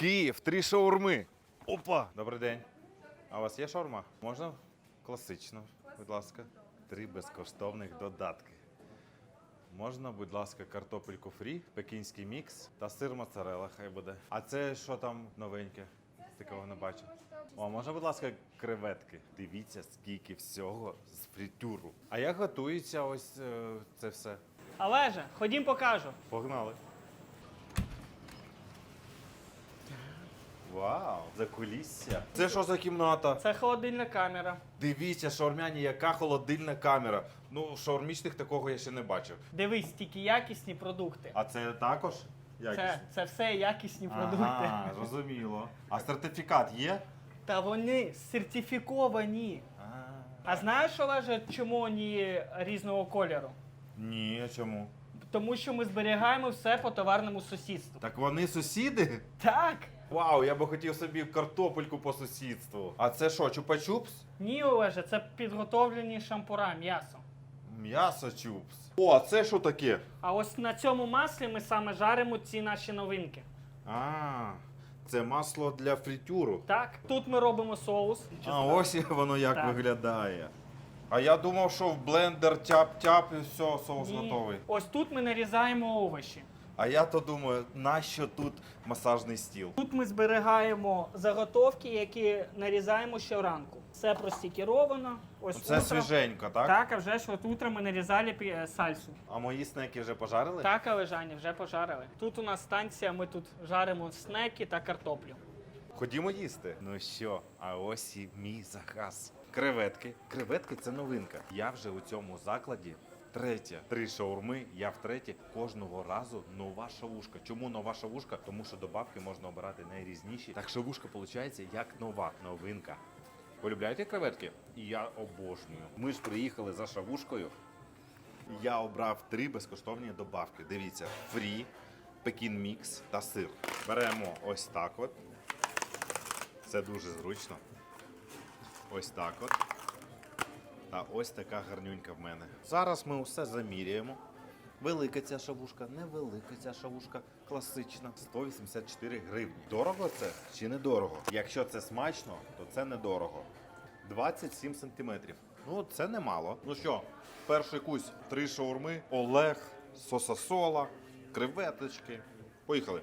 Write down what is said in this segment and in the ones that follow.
Київ, три шаурми. Опа! Добрий день. А у вас є шаурма? Можна? Класично, будь ласка. Три безкоштовних додатки. Можна, будь ласка, картопельку фрі, пекінський мікс та сир моцарелла хай буде. А це що там новеньке? Такого не бачив. О, можна, будь ласка, креветки. Дивіться, скільки всього з фритюру. А як готується ось е, це все? Олеже, ходім покажу. Погнали. Вау, за кулісся. Це що за кімната? Це холодильна камера. Дивіться, шаурмяні, яка холодильна камера. Ну, шаурмічних такого я ще не бачив. Дивись, тільки якісні продукти. А це також? Це, це все якісні продукти. Ага, зрозуміло. А сертифікат є? Та вони сертифіковані. А, А знаєш, Олеже, чому вони різного кольору? Ні, чому? Тому що ми зберігаємо все по товарному сусідству. Так вони сусіди? Так. Вау, я би хотів собі картопельку по сусідству. А це що, чупа-чупс? Ні, Олеже, це підготовлені шампура, м'ясо. М'ясо чупс. О, а це що таке? А ось на цьому маслі ми саме жаримо ці наші новинки. А, це масло для фритюру. Так, тут ми робимо соус. А ось воно як Так. виглядає. А я думав, що в блендер тяп-тяп і все, соус Ні. готовий. Ось тут ми нарізаємо овочі. А я то думаю, нащо тут масажний стіл? Тут ми зберігаємо заготовки, які нарізаємо щоранку. Все простікеровано. Ось Це утро. свіженько, так? Так, а вже ж от утром ми нарізали пі- сальсу. А мої снеки вже пожарили? Так, але Жані, вже пожарили. Тут у нас станція, ми тут жаримо снеки та картоплю. Ходімо їсти. Ну що, а ось і мій заказ. Креветки. Креветки це новинка. Я вже у цьому закладі. Третя, три шаурми, я втретє. Кожного разу нова шавушка. Чому нова шавушка? Тому що добавки можна обирати найрізніші. Так шавушка виходить як нова новинка. Полюбляєте креветки? Я обожнюю. Ми ж приїхали за шавушкою. Я обрав три безкоштовні добавки. Дивіться, фрі, пекін мікс та сир. Беремо ось так от. Це дуже зручно. Ось так от. Та ось така гарнюнька в мене. Зараз ми усе заміряємо. Велика ця шавушка, невелика ця шавушка, класична. 184 гривні. Дорого це чи недорого? Якщо це смачно, то це недорого. 27 сантиметрів. Ну, це немало. Ну що, перший кусь, три шаурми, Олег, сосасола, креветочки. Поїхали.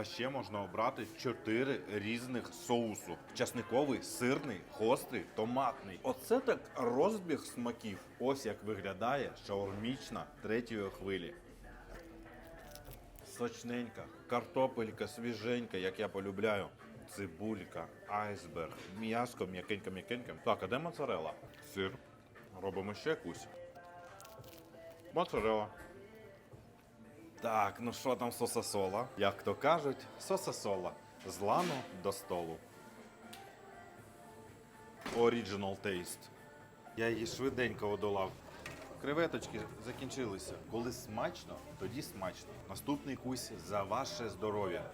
А ще можна обрати чотири різних соусу: часниковий, сирний, гострий, томатний. Оце так розбіг смаків. Ось як виглядає шаурмічна третьої хвилі. Сочненька, картопелька свіженька, як я полюбляю. Цибулька, айсберг, м'яско, м'якенька, м'якенька. Так, а де моцарела? Сир. Робимо ще якусь. Моцарела. Так, ну що там сосасола? Як то кажуть, сосасола. З лану до столу. Original taste. Я її швиденько одолав. Креветочки закінчилися. Коли смачно, тоді смачно. Наступний кусь за ваше здоров'я.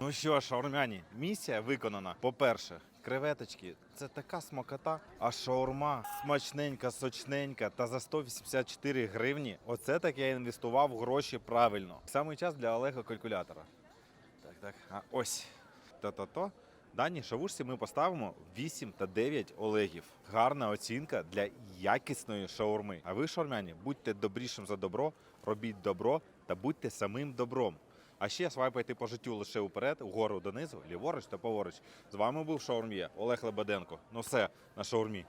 Ну що, шаурмяні, місія виконана. По-перше, креветочки це така смакота, а шаурма смачненька, сочненька та за 184 гривні. Оце так я інвестував гроші правильно. Саме час для Олега калькулятора. Так, так. А ось. То-то-то. Даній шавушці ми поставимо 8 та 9 Олегів. Гарна оцінка для якісної шаурми. А ви, шаурмяні, будьте добрішим за добро, робіть добро та будьте самим добром. А ще свайпайте по життю лише уперед, вгору донизу, ліворуч та поворуч. З вами був Шаурм'є Олег Лебеденко. Ну все, на шаурмі.